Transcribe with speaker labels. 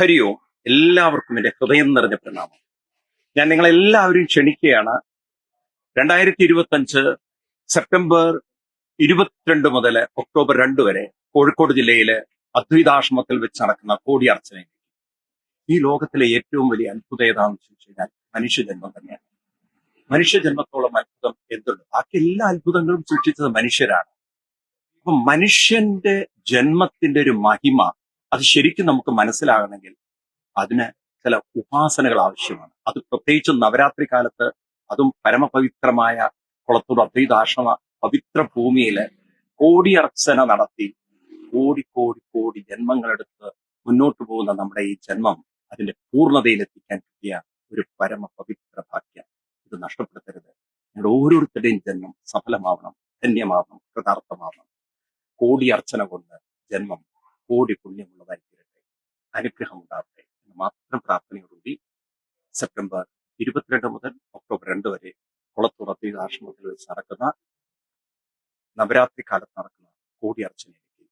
Speaker 1: ഹരി ഓം എല്ലാവർക്കും എന്റെ ഹൃദയം നിറഞ്ഞ പ്രണാമം. ഞാൻ നിങ്ങളെല്ലാവരും ക്ഷണിക്കുകയാണ്. രണ്ടായിരത്തി ഇരുപത്തഞ്ച് സെപ്റ്റംബർ ഇരുപത്തിരണ്ട് മുതൽ ഒക്ടോബർ രണ്ട് വരെ കോഴിക്കോട് ജില്ലയിലെ അദ്വൈതാശ്രമത്തിൽ വെച്ച് നടക്കുന്ന കോടിയർച്ചന ഈ ലോകത്തിലെ ഏറ്റവും വലിയ അത്ഭുതം ഏതാണെന്ന് ചോദിച്ചു കഴിഞ്ഞാൽ മനുഷ്യജന്മം തന്നെയാണ്. മനുഷ്യജന്മത്തോളം അത്ഭുതം എന്തുണ്ട്? ബാക്കി എല്ലാ അത്ഭുതങ്ങളും സൃഷ്ടിച്ചത് മനുഷ്യരാണ്. അപ്പൊ മനുഷ്യന്റെ ജന്മത്തിന്റെ ഒരു മഹിമ അത് ശരിക്കും നമുക്ക് മനസ്സിലാകണമെങ്കിൽ അതിന് ചില ഉപാസനകൾ ആവശ്യമാണ്. അത് പ്രത്യേകിച്ചും നവരാത്രി കാലത്ത് അതും പരമപവിത്രമായ കുളത്തൂർ അദ്വൈതാശ്രമ പവിത്ര ഭൂമിയിൽ കോടിയർച്ചന നടത്തി കോടി കോടി കോടി ജന്മങ്ങളെടുത്ത് മുന്നോട്ട് പോകുന്ന നമ്മുടെ ഈ ജന്മം അതിന്റെ പൂർണതയിലെത്തിക്കാൻ കിട്ടിയ ഒരു പരമ പവിത്ര ഭാഗ്യം. ഇത് നഷ്ടപ്പെടുത്തരുത്. നിങ്ങളുടെ ഓരോരുത്തരുടെയും ജന്മം സഫലമാവണം ധന്യമാവണം കൃതാർത്ഥമാവണം. കോടി അർച്ചന കൊണ്ട് ജന്മം കോടി പുണ്യമുള്ളതായിരിക്കട്ടെ അനുഗ്രഹം ഉണ്ടാവട്ടെ എന്ന് മാത്രം പ്രാർത്ഥനയോടുകൂടി സെപ്റ്റംബർ ഇരുപത്തിരണ്ട് മുതൽ ഒക്ടോബർ രണ്ട് വരെ കുളത്തുറത്തി ആശ്രമത്തിൽ വെച്ച് നടക്കുന്ന നവരാത്രി കാലത്ത് നടക്കുന്ന കോടി അർച്ചനയിലേക്ക്